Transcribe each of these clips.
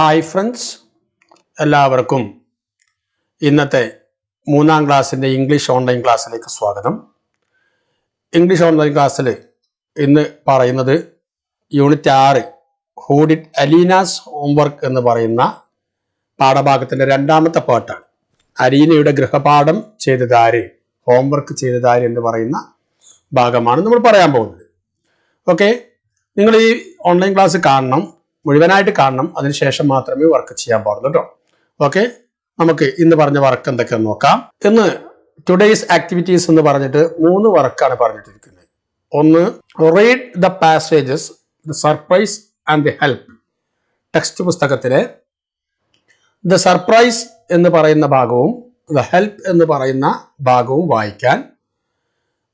Hi friends എല്ലാവർക്കും ഇന്നത്തെ മൂന്നാം ക്ലാസ്സിന്റെ ഇംഗ്ലീഷ് ഓൺലൈൻ ക്ലാസ്സിലേക്ക് സ്വാഗതം. ഇംഗ്ലീഷ് ഓൺലൈൻ ക്ലാസ്സിൽ ഇന്ന് പറയുന്നത് യൂണിറ്റ് ആറ് ഹൂഡിറ്റ് അലീനാസ് ഹോംവർക്ക് എന്ന് പറയുന്ന പാഠഭാഗത്തിന്റെ രണ്ടാമത്തെ പാട്ടാണ്. അലീനയുടെ ഗൃഹപാഠം ചെയ്തതാര് ഹോംവർക്ക് ചെയ്തതാര് എന്ന് പറയുന്ന ഭാഗമാണ് നമ്മൾ പറയാൻ പോകുന്നത്. ഓക്കെ നിങ്ങൾ ഈ ഓൺലൈൻ ക്ലാസ് കാണണം. മുഴുവനായിട്ട് കാണണം. അതിനുശേഷം മാത്രമേ വർക്ക് ചെയ്യാൻ പാടുള്ളൂ കേട്ടോ ഓക്കെ നമുക്ക് ഇന്ന് പറഞ്ഞ വർക്ക് എന്തൊക്കെയെന്ന് നോക്കാം. ഇന്ന് ടുഡേയ്സ് ആക്ടിവിറ്റീസ് എന്ന് പറഞ്ഞിട്ട് മൂന്ന് വർക്കാണ് പറഞ്ഞിട്ടിരിക്കുന്നത്. ഒന്ന് read the passages the surprise and the help text പുസ്തകത്തിലെ ദ സർപ്രൈസ് എന്ന് പറയുന്ന ഭാഗവും ദ ഹെൽപ്പ് എന്ന് പറയുന്ന ഭാഗവും വായിക്കാൻ.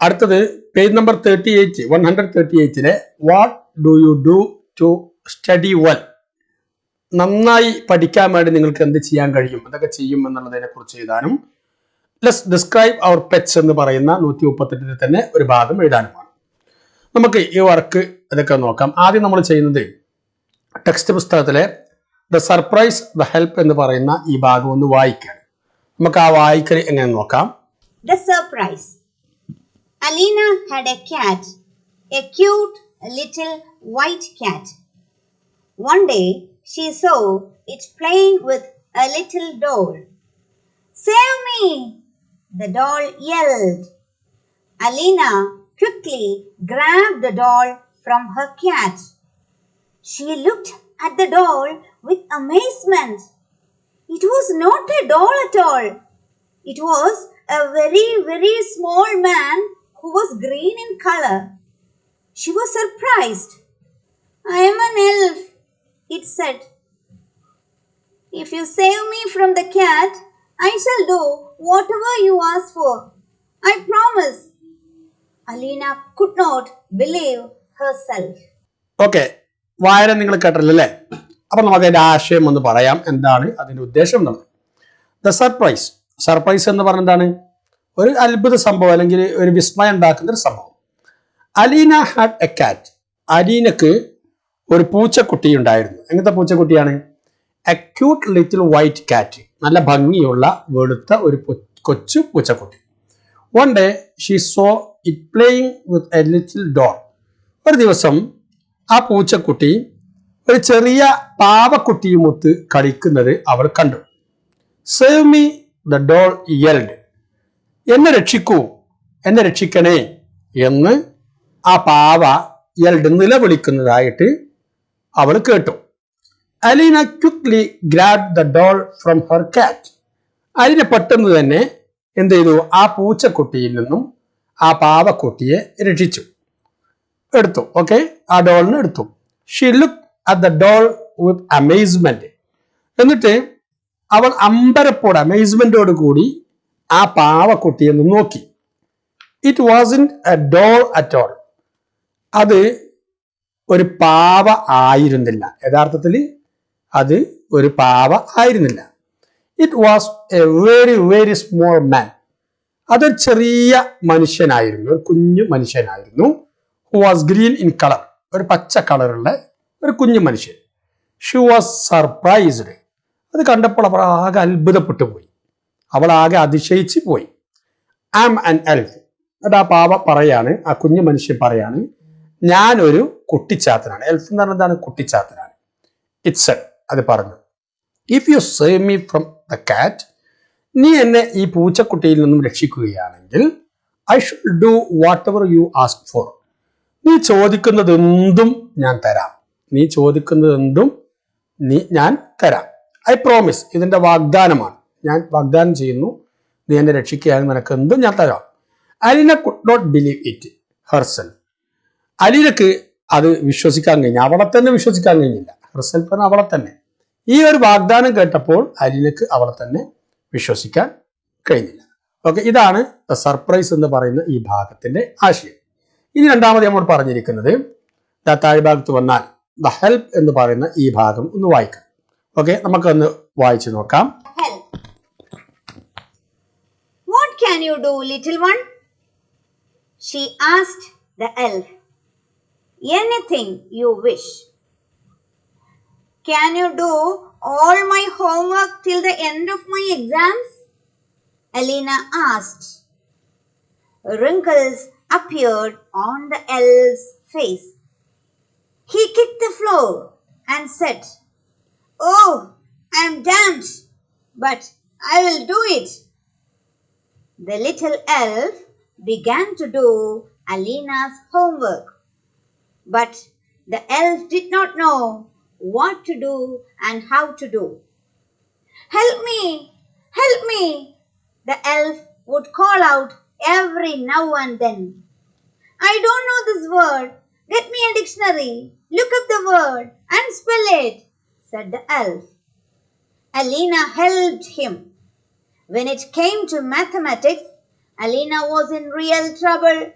അടുത്തത് page number thirty eight one hundred thirty എയ്റ്റിലെ what do you do to study well നന്നായി പഠിക്കാൻ വേണ്ടി നിങ്ങൾക്ക് എന്ത് ചെയ്യാൻ കഴിയും? എന്തൊക്കെ ചെയ്യും എന്നുള്ളതിനെ കുറിച്ച് എഴുതാനും ലെസ് ഡിസ്ക്രൈബ് അവർ പെറ്റ്സ് എന്ന് പറയുന്ന നൂറ്റി മുപ്പത്തെട്ടിൽ തന്നെ ഒരു ഭാഗം എഴുതാനുമാണ്. നമുക്ക് ഈ വർക്ക് ഇതൊക്കെ നോക്കാം. ആദ്യം നമ്മൾ ചെയ്യുന്നത് ടെക്സ്റ്റ് പുസ്തകത്തിലെ ദ സർപ്രൈസ് ദ ഹെൽപ്പ് എന്ന് പറയുന്ന ഈ ഭാഗം ഒന്ന് വായിക്കുകയാണ് നമുക്ക് ആ വായിക്കൽ എങ്ങനെ നോക്കാം? The surprise Alina had a cat, a cute little white cat. One day she saw it playing with a little doll. Save me! The doll yelled. Alina quickly grabbed the doll from her cat. She looked at the doll with amazement. It was not a doll at all. It was a very, very small man who was green in color. She was surprised. I am an elf, it said. If you save me from the cat, I shall do whatever you ask for. I promise. Alina could not believe herself. Okay. വായന നിങ്ങൾ കേട്ടല്ലേ അപ്പൊ നമുക്ക് അതിന്റെ ആശയം ഒന്ന് പറയാം എന്താണ് അതിന്റെ ഉദ്ദേശം നമ്മൾ ദ സർപ്രൈസ് സർപ്രൈസ് എന്ന് പറഞ്ഞ എന്താണ് ഒരു അത്ഭുത സംഭവം അല്ലെങ്കിൽ ഒരു വിസ്മയം ഉണ്ടാക്കുന്ന ഒരു സംഭവം അലീന ഹാഡ് എ കാറ്റ് അലീനക്ക് ഒരു പൂച്ചക്കുട്ടി ഉണ്ടായിരുന്നു. എങ്ങനത്തെ പൂച്ചക്കുട്ടിയാണ്? അക്യൂട്ട് ലിറ്റിൽ വൈറ്റ് കാറ്റ് നല്ല ഭംഗിയുള്ള വെളുത്ത ഒരു കൊച്ചു പൂച്ചക്കുട്ടി. One day she saw it playing with a little doll ഒരു ദിവസം ആ പൂച്ചക്കുട്ടി ഒരു ചെറിയ പാവക്കുട്ടിയുമൊത്ത് കളിക്കുന്നത് അവൾ കണ്ടു. Save me the doll yelled എന്നെ രക്ഷിക്കൂ എന്നെ രക്ഷിക്കണേ എന്ന് ആ പാവ യെൽഡ് നിലവിളിക്കുന്നതായിട്ട് അവൾ കേട്ടു. Alina quickly grab the doll from her cat Alina പെട്ടെന്ന് തന്നെ എന്ത് ചെയ്തു? ആ പൂച്ചക്കുട്ടിയിൽ നിന്നും ആ പാവക്കുട്ടിയെ രക്ഷിച്ചു. എടുത്തു. ഓക്കെ ആ ഡോളിനെ എടുത്തു. She look at the doll with amazement എന്നിട്ട് അവൾ അമ്പരപ്പോടെ അമേസ്മെന്റോട് കൂടി ആ പാവക്കുട്ടിയെ നോക്കി. It wasn't a doll at all അത് ഒരു പാവ ആയിരുന്നില്ല. യഥാർത്ഥത്തിൽ അത് ഒരു പാവ ആയിരുന്നില്ല. It was a very very small man അതൊരു ചെറിയ മനുഷ്യനായിരുന്നു. ഒരു കുഞ്ഞു മനുഷ്യനായിരുന്നു who was green in colour ഒരു പച്ച കളറുള്ള ഒരു കുഞ്ഞു മനുഷ്യൻ. ഷി വാസ് സർപ്രൈസ്ഡ് അത് കണ്ടപ്പോൾ അവൾ ആകെ അത്ഭുതപ്പെട്ടു പോയി. അവൾ ആകെ അതിശയിച്ച് പോയി. ആം അൻ എൽഫ് എന്നിട്ട് ആ പാവ പറയാണ് ആ കുഞ്ഞു മനുഷ്യൻ പറയാണ് ഞാനൊരു കുട്ടിച്ചാത്തനാണ്. എൽഫ് എന്ന് പറഞ്ഞാൽ എന്താണ്? കുട്ടിച്ചാത്തനാണ്. ഇറ്റ്സ് അത് പറഞ്ഞു. If you save me from the cat നീ എന്നെ ഈ പൂച്ചക്കുട്ടിയിൽ നിന്നും രക്ഷിക്കുകയാണെങ്കിൽ I should do whatever you ask for നീ ചോദിക്കുന്നത് എന്തും ഞാൻ തരാം. നീ ചോദിക്കുന്നത് എന്തും നീ ഞാൻ തരാം. ഐ പ്രോമിസ് ഇതിന്റെ വാഗ്ദാനമാണ്. ഞാൻ വാഗ്ദാനം ചെയ്യുന്നു. നീ എന്നെ രക്ഷിക്കുകയാണെങ്കിൽ നിനക്ക് എന്തും ഞാൻ തരാം. Alina could not believe it herself അലീനക്ക് അത് വിശ്വസിക്കാൻ കഴിഞ്ഞു അവളെ തന്നെ വിശ്വസിക്കാൻ കഴിഞ്ഞില്ല. ഹെർസെൽഫ് അവളെ തന്നെ. ഈ ഒരു വാഗ്ദാനം കേട്ടപ്പോൾ അലിലക്ക് അവളെ തന്നെ വിശ്വസിക്കാൻ കഴിഞ്ഞില്ല. ഓക്കെ ഇതാണ് സർപ്രൈസ് എന്ന് പറയുന്ന ഈ ഭാഗത്തിന്റെ ആശയം. ഇനി രണ്ടാമത് നമ്മൾ പറഞ്ഞിരിക്കുന്നത് താഴെ ഭാഗത്ത് വന്നാൽ ദ ഹെൽപ്പ് എന്ന് പറയുന്ന ഈ ഭാഗം ഒന്ന് വായിക്കാം. ഓക്കെ നമുക്കൊന്ന് വായിച്ചു നോക്കാം. What can you do, little one? She asked the elf. Anything you wish. Can you do all my homework till the end of my exams? Alina asked. Wrinkles appeared on the elf's face. He kicked the floor and said, Oh, I'm damned, but I will do it. The little elf began to do Alina's homework, but the elf did not know what to do and how to do. Help me! Help me! The elf would call out every now and then. I don't know this word. Get me a dictionary. Look up the word and spell it, said the elf. Alina helped him. When it came to mathematics, Alina was in real trouble.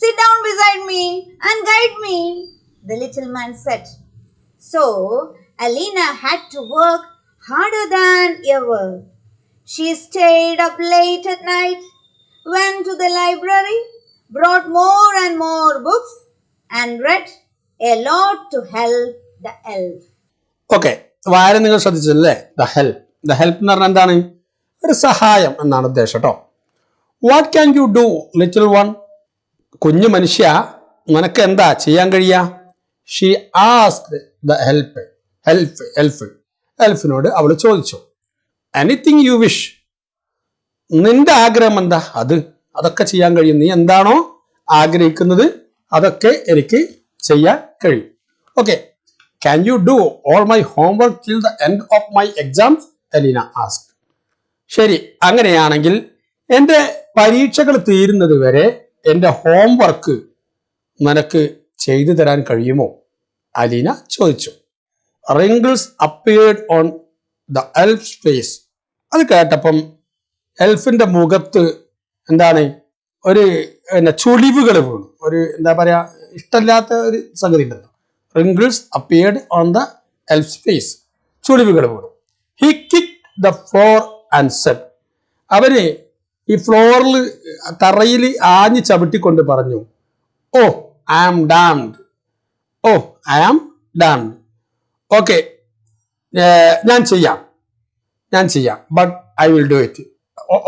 Sit down beside me and guide me, the little man said. So Alina had to work harder than ever. She stayed up late at night, went to the library, brought more and more books, and read a lot to help the elf. Okay വായന നിങ്ങൾ ശ്രദ്ധിച്ചല്ലേ the help the help എന്ന് പറഞ്ഞാൽ എന്താണ് ഒരു സഹായം എന്നാണ് ഉദ്ദേശം കേട്ടോ what can you do little one കുഞ്ഞു മനുഷ്യ നിനക്ക് എന്താ ചെയ്യാൻ കഴിയാ? She ask the help help help ഹെൽഫിനോട് അവൾ ചോദിച്ചു. എനിത്തിങ് യു വിഷ് നിന്റെ ആഗ്രഹം എന്താ? അത് അതൊക്കെ ചെയ്യാൻ കഴിയും. നീ എന്താണോ ആഗ്രഹിക്കുന്നത് അതൊക്കെ എനിക്ക് ചെയ്യാൻ കഴിയും. Okay can you do all my homework till the end of my exam Elina ask ശരി അങ്ങനെയാണെങ്കിൽ എന്റെ പരീക്ഷകൾ തീരുന്നത് വരെ എന്റെ ഹോംവർക്ക് നിനക്ക് ചെയ്തു തരാൻ കഴിയുമോ? അലീന ചോദിച്ചു. Wrinkles appeared on the elf face അത് കേട്ടപ്പം എൽഫിന്റെ മുഖത്ത് എന്താണ് ഒരു പിന്നെ ചുളിവുകൾ വീണു. ഒരു എന്താ പറയാ ഇഷ്ടമില്ലാത്ത ഒരു സംഗതി ഉണ്ടല്ലോ. Wrinkles appeared on the elf face ചുളിവുകൾ വീണു. He kick the floor and said അവന് ഈ ഫ്ലോറിൽ തറയിൽ ആഞ്ഞു ചവിട്ടിക്കൊണ്ട് പറഞ്ഞു ഓ I am damned. Oh I am damned. Okay ഞാൻ ചെയ്യാം. ഞാൻ ചെയ്യാം but I will do it.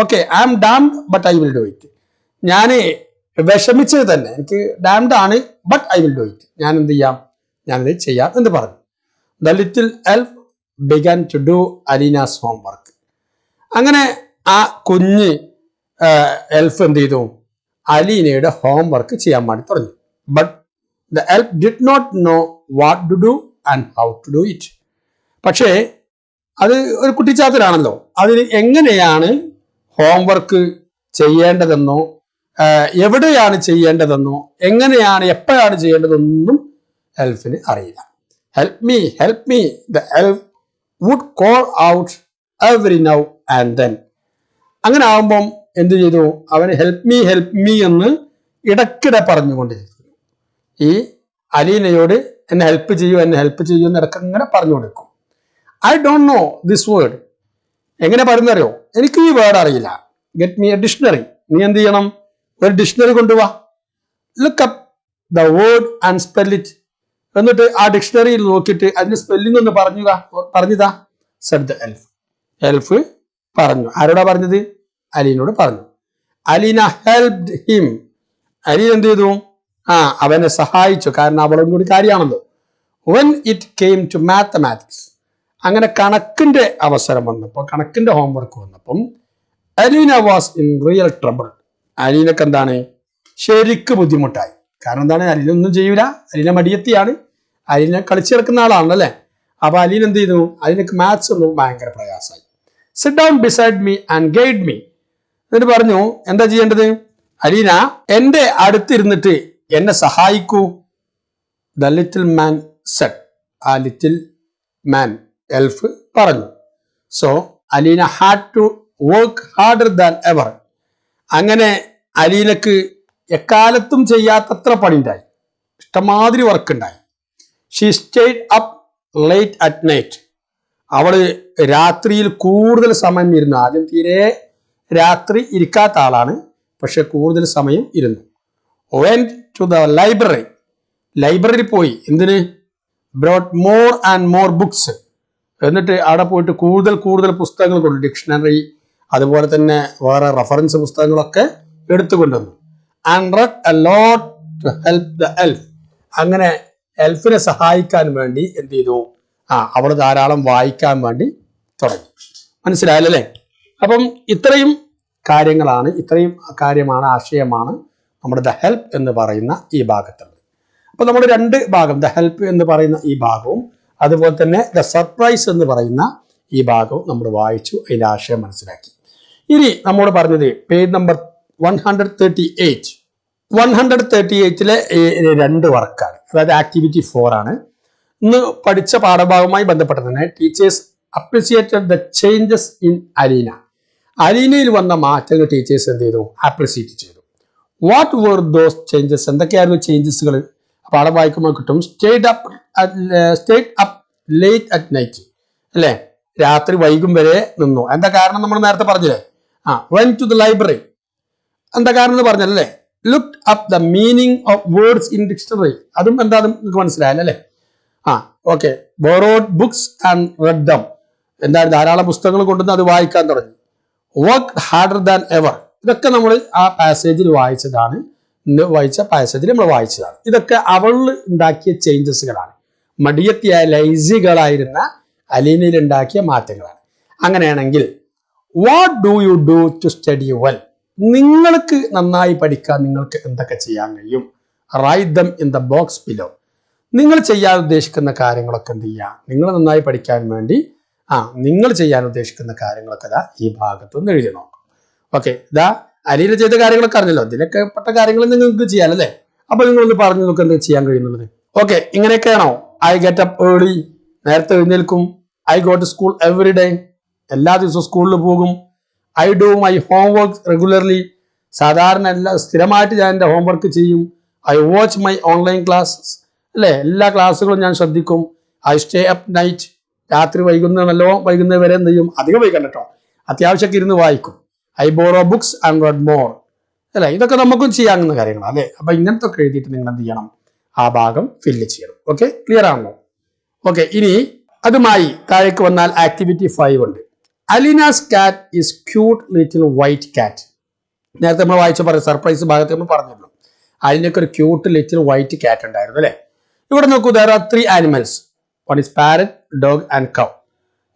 Okay I am damned but I will do it. ഞാൻ വിഷമിച്ചത് തന്നെ എനിക്ക് ഡാംഡ് ആണ് but I will do it. ഞാൻ എന്ത് ചെയ്യാം? ഞാനത് ചെയ്യാം എന്ന് പറഞ്ഞു. The little elf began to do Alina's homework അങ്ങനെ ആ കുഞ്ഞ് എൽഫ് എന്ത് ചെയ്തു? അലീനയുടെ ഹോം വർക്ക് ചെയ്യാൻ വേണ്ടി തുടങ്ങി. But the elf did not know what to do and how to do it പക്ഷേ അത് ഒരു കുട്ടിച്ചാത്തരാണല്ലോ അതിന് എങ്ങനെയാണ് ഹോം വർക്ക് ചെയ്യേണ്ടതെന്നോ എവിടെയാണ് ചെയ്യേണ്ടതെന്നോ എങ്ങനെയാണ് എപ്പോഴാണ് ചെയ്യേണ്ടതെന്നും എൽഫിന് അറിയില്ല. Help me help me the elf would call out every now and then അങ്ങനെ ആകുമ്പം എന്ത് ചെയ്തു? അവന് ഹെൽപ്പ് മീ ഹെൽപ്പ് മീ എന്ന് ഇടയ്ക്കിടെ പറഞ്ഞുകൊണ്ടിരിക്കുന്നു. ഈ അലീനയോട് എന്നെ ഹെൽപ്പ് ചെയ്യൂ എന്നെ ഹെൽപ്പ് ചെയ്യൂ എന്ന് ഇടയ്ക്ക് ഇങ്ങനെ പറഞ്ഞു കൊടുക്കും I don't know this word എങ്ങനെ പറയുന്നറിയോ എനിക്ക് ഈ വേർഡ് അറിയില്ല. ഗെറ്റ് മീ എ ഡിക്ഷണറി നീ എന്ത് ചെയ്യണം? ഒരു ഡിക്ഷണറി കൊണ്ടുപോവാ look up the word and spell it എന്നിട്ട് ആ ഡിക്ഷണറിയിൽ നോക്കിയിട്ട് അതിന്റെ സ്പെല്ലിംഗ് ഒന്ന് പറഞ്ഞുക പറഞ്ഞതാ. സെഡ് ദ എൽഫ് എൽഫ് പറഞ്ഞു. ആരോടാ പറഞ്ഞത്? അലീനോട് പറഞ്ഞു. അലീന ഹെൽപ് ഹിം അലി എന്ത് ചെയ്തു? ആ അവനെ സഹായിച്ചു. കാരണം അവളും കൂടി കാര്യമാണല്ലോ. When it came to mathematics അങ്ങനെ കണക്കിന്റെ അവസരം വന്നപ്പോൾ കണക്കിന്റെ ഹോംവർക്ക് വന്നപ്പം Alina was in real trouble അലീനക്ക് എന്താണ്? ശരിക്ക് ബുദ്ധിമുട്ടായി. കാരണം എന്താണ്? അലീനൊന്നും ചെയ്യൂല. അലീന മടിയത്തിയാണ്. അലീന കളിച്ചു കിടക്കുന്ന ആളാണല്ലേ അപ്പൊ അലീൻ എന്ത് ചെയ്തു? അലീനക്ക് മാത്സ് ഒന്നും ഭയങ്കര പ്രയാസമായി. Sit down beside me and guide me എന്നിട്ട് പറഞ്ഞു എന്താ ചെയ്യേണ്ടത്? അലീന എന്റെ അടുത്തിരുന്നിട്ട് എന്നെ സഹായിക്കൂ. ദ ലിറ്റിൽ മാൻ സെഡ് ആ ലിറ്റിൽ മാൻ എൽഫ് പറഞ്ഞു. So Alina had to work harder than ever അങ്ങനെ അലീനക്ക് എക്കാലത്തും ചെയ്യാത്തത്ര പണിയുണ്ടായി. ഇഷ്ടമാതിരി വർക്ക് ഉണ്ടായി. She stayed up late at night അവൾ രാത്രിയിൽ കൂടുതൽ സമയം ഇരുന്നു. ആദ്യം തീരെ രാത്രി ഇരിക്കാത്ത ആളാണ്. പക്ഷെ കൂടുതൽ സമയം ഇരുന്നു. Went to the library library പോയി. എന്തിന്? Brought more and more books എന്നിട്ട് അവിടെ പോയിട്ട് കൂടുതൽ കൂടുതൽ പുസ്തകങ്ങൾ കൊണ്ട് ഡിക്ഷണറി അതുപോലെ തന്നെ വേറെ റെഫറൻസ് പുസ്തകങ്ങളൊക്കെ എടുത്തുകൊണ്ടുവന്നു. And read a lot to help the elf അങ്ങനെ എൽഫിനെ സഹായിക്കാൻ വേണ്ടി എന്ത് ചെയ്തു? ആ അവൾ ധാരാളം വായിക്കാൻ വേണ്ടി തുടങ്ങി. മനസ്സിലായല്ലേ? അപ്പം ഇത്രയും കാര്യങ്ങളാണ് ഇത്രയും കാര്യമാണ് ആശയമാണ് നമ്മുടെ ദ ഹെൽപ്പ് എന്ന് പറയുന്ന ഈ ഭാഗത്തുള്ളത്. അപ്പോൾ നമ്മൾ രണ്ട് ഭാഗം ദ ഹെൽപ്പ് എന്ന് പറയുന്ന ഈ ഭാഗവും അതുപോലെ തന്നെ ദ സർപ്രൈസ് എന്ന് പറയുന്ന ഈ ഭാഗവും നമ്മൾ വായിച്ചു അതിന്റെ ആശയം മനസ്സിലാക്കി. ഇനി നമ്മോട് പറഞ്ഞത് page number one hundred thirty eight one hundred thirty എയ്റ്റിലെ രണ്ട് വർക്കാണ്. അതായത് ആക്ടിവിറ്റി ഫോർ ആണ്. ഇന്ന് പഠിച്ച പാഠഭാഗവുമായി ബന്ധപ്പെട്ട് തന്നെ teachers appreciated the changes in Alina. അലീനയിൽ വന്ന മാറ്റങ്ങൾ ടീച്ചേഴ്സ് എന്ത് ചെയ്തു? അപ്രിസിയേറ്റ് ചെയ്തു. വാട്ട് വർ ദോസ് ചേഞ്ചസ് എന്തൊക്കെയായിരുന്നു ചേഞ്ചസുകൾ പാഠം വായിക്കുമ്പോൾ കിട്ടും stayed up stayed up late at night അല്ലേ? രാത്രി വൈകും വരെ നിന്നു. എന്താ കാരണം നമ്മൾ നേരത്തെ പറഞ്ഞില്ലേ? ആ വെൻ ടു ദ ലൈബ്രറി എന്താ കാരണം എന്ന് പറഞ്ഞല്ലേ look up the meaning of words in dictionary അതും എന്താ നിങ്ങൾക്ക് മനസ്സിലായല്ലേ? ആ okay borrowed books and read them എന്താണ്? ധാരാളം പുസ്തകങ്ങൾ കൊണ്ടുവന്ന് അത് വായിക്കാൻ തുടങ്ങി. വർക്ക് ഹാർഡർ ദാൻ എവർ ഇതൊക്കെ നമ്മൾ ആ പാസേജിൽ വായിച്ചതാണ്. വായിച്ച പാസേജിൽ നമ്മൾ വായിച്ചതാണ്. ഇതൊക്കെ അവളിൽ ഉണ്ടാക്കിയ ചേഞ്ചസുകളാണ് മടിയത്തിയായ ലൈസികളായിരുന്ന അലീനയിൽ ഉണ്ടാക്കിയ മാറ്റങ്ങളാണ്. അങ്ങനെയാണെങ്കിൽ what do you do to study well നിങ്ങൾക്ക് നന്നായി പഠിക്കാൻ നിങ്ങൾക്ക് എന്തൊക്കെ ചെയ്യാൻ കഴിയും? Write them in the box below നിങ്ങൾ ചെയ്യാൻ ഉദ്ദേശിക്കുന്ന കാര്യങ്ങളൊക്കെ എന്ത് ചെയ്യുക? നിങ്ങൾ നന്നായി പഠിക്കാൻ വേണ്ടി ആ നിങ്ങൾ ചെയ്യാൻ ഉദ്ദേശിക്കുന്ന കാര്യങ്ങളൊക്കെ ഇതാ ഈ ഭാഗത്തുനിന്ന് എഴുതി നോക്കാം. ഓക്കെ ഇതാ അരിയിൽ ചെയ്ത കാര്യങ്ങളൊക്കെ അറിഞ്ഞല്ലോ. ഇതിലൊക്കെ പെട്ട കാര്യങ്ങൾ നിങ്ങൾക്ക് ചെയ്യാനല്ലേ അപ്പൊ നിങ്ങൾ ഒന്ന് പറഞ്ഞു നോക്ക് എന്താ ചെയ്യാൻ കഴിയുന്നുള്ളത് ഓക്കെ ഇങ്ങനെയൊക്കെയാണോ ഐ ഗെറ്റ് അപ്പ് ഏർലി നേരത്തെ എഴുന്നേൽക്കും. I go to school every day എല്ലാ ദിവസവും സ്കൂളിൽ പോകും. I do my homework regularly സാധാരണ എല്ലാ സ്ഥിരമായിട്ട് ഞാൻ എന്റെ ഹോംവർക്ക് ചെയ്യും. I watch my online class അല്ലേ? എല്ലാ ക്ലാസ്സുകളും ഞാൻ ശ്രദ്ധിക്കും. ഐ സ്റ്റേ അപ്പ് നൈറ്റ് രാത്രി വൈകുന്ന നല്ലോ വൈകുന്നേരം വരെ എന്ത് ചെയ്യും? അധികം വൈകണ്ട കേട്ടോ അത്യാവശ്യമൊക്കെ ഇരുന്ന് വായിക്കും. I borrow books and read more അല്ലേ? ഇതൊക്കെ നമുക്കും ചെയ്യാവുന്ന കാര്യങ്ങളാണ് അല്ലേ? അപ്പൊ ഇങ്ങനത്തെ എഴുതിയിട്ട് നിങ്ങൾ എന്ത് ചെയ്യണം? ആ ഭാഗം ഫില്ല് ചെയ്യണം. ഓക്കെ ക്ലിയർ ആണല്ലോ ഓക്കെ ഇനി അതുമായി താഴേക്ക് വന്നാൽ ആക്ടിവിറ്റി ഫൈവ് ഉണ്ട്. അലിനാസ് കാറ്റ് ഈസ് ക്യൂട്ട് ലിറ്റിൽ വൈറ്റ് കാറ്റ് നേരത്തെ നമ്മൾ വായിച്ച പറയും സർപ്രൈസ് ഭാഗത്ത് നമ്മൾ പറഞ്ഞിരുന്നു അതിനൊക്കെ ഒരു ക്യൂട്ട് ലിറ്റിൽ വൈറ്റ് കാറ്റ് ഉണ്ടായിരുന്നു അല്ലേ? ഇവിടെ നോക്കൂ there are three animals one is parrot, dog and cow.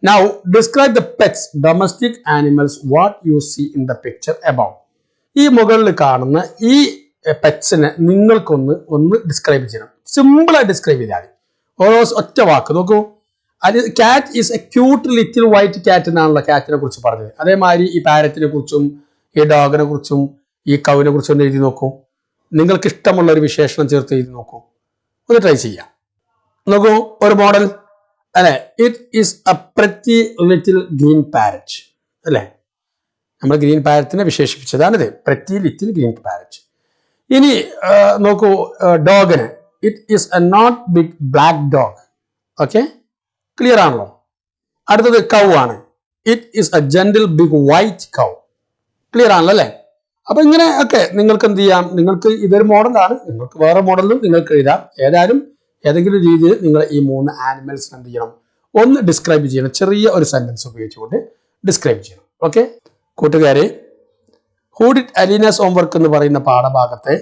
Now describe the pets, domestic animals, what you see in the picture above. ഈ മുകളിൽ കാണുന്ന ഈ പെറ്റ്സിനെ നിങ്ങൾക്കൊന്ന് ഒന്ന് ഡിസ്ക്രൈബ് ചെയ്യണം. സിമ്പിളായി ഡിസ്ക്രൈബ് ചെയ്താൽ മതി. ഓരോ ഒറ്റ വാക്ക് നോക്കൂ. അത് cat is a cute little white cat എന്നാണല്ലോ കാറ്റിനെ കുറിച്ച് പറഞ്ഞത്. അതേമാതിരി ഈ പാരറ്റിനെ കുറിച്ചും ഈ ഡോഗിനെ കുറിച്ചും ഈ കവിനെ കുറിച്ചും ഒന്ന് എഴുതി നോക്കൂ. നിങ്ങൾക്ക് ഇഷ്ടമുള്ള ഒരു വിശേഷണം ചേർത്ത് എഴുതി നോക്കൂ. ഒന്ന് ട്രൈ ചെയ്യാം. നോക്കൂ ഒരു മോഡൽ അല്ലെ? It is a pretty little green parrot അല്ലെ? നമ്മൾ ഗ്രീൻ പാരറ്റിനെ വിശേഷിപ്പിച്ചതാണിത് പ്രറ്റി ലിറ്റിൽ ഗ്രീൻ പാരറ്റ് ഇനി നോക്കൂ ഡോഗിന് it is a not big black dog okay clear ആണല്ലോ? അടുത്തത് കൗ ആണ്. It is a gentle big white cow clear ആണല്ലോ അല്ലേ? അപ്പൊ ഇങ്ങനെ ഒക്കെ നിങ്ങൾക്ക് എന്ത് ചെയ്യാം? നിങ്ങൾക്ക് ഇതൊരു മോഡലാണ് നിങ്ങൾക്ക് വേറെ മോഡലും നിങ്ങൾക്ക് എഴുതാം. ഏതായാലും ഏതെങ്കിലും രീതിയിൽ നിങ്ങൾ ഈ മൂന്ന് ആനിമൽസ് എന്ത് ചെയ്യണം? ഒന്ന് ഡിസ്ക്രൈബ് ചെയ്യണം. ചെറിയ ഒരു സെന്റൻസ് ഉപയോഗിച്ചുകൊണ്ട് ഡിസ്ക്രൈബ് ചെയ്യണം. ഓക്കെ കൂട്ടുകാരെ ഹൂഡിറ്റ് അലീനസ് ഹോംവർക്ക് എന്ന് പറയുന്ന പാഠഭാഗത്തെ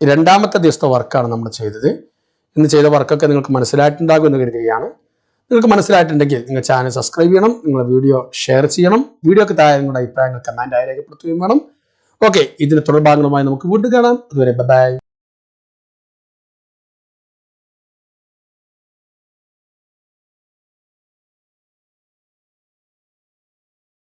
രണ്ടാമത്തെ ദിവസത്തെ വർക്കാണ് നമ്മൾ ചെയ്തത്. ഇന്ന് ചെയ്ത വർക്കൊക്കെ നിങ്ങൾക്ക് മനസ്സിലായിട്ടുണ്ടാകും എന്ന് കരുതുകയാണ്. നിങ്ങൾക്ക് മനസ്സിലായിട്ടുണ്ടെങ്കിൽ നിങ്ങൾ ചാനൽ സബ്സ്ക്രൈബ് ചെയ്യണം. നിങ്ങൾ വീഡിയോ ഷെയർ ചെയ്യണം. വീഡിയോക്ക് താഴെ നിങ്ങളുടെ അഭിപ്രായങ്ങൾ കമന്റായി രേഖപ്പെടുത്തുകയും വേണം. ഓക്കെ ഇതിന് തുടർഭാഗങ്ങളുമായി നമുക്ക് വീണ്ടും കാണാം. അതുവരെ ബൈ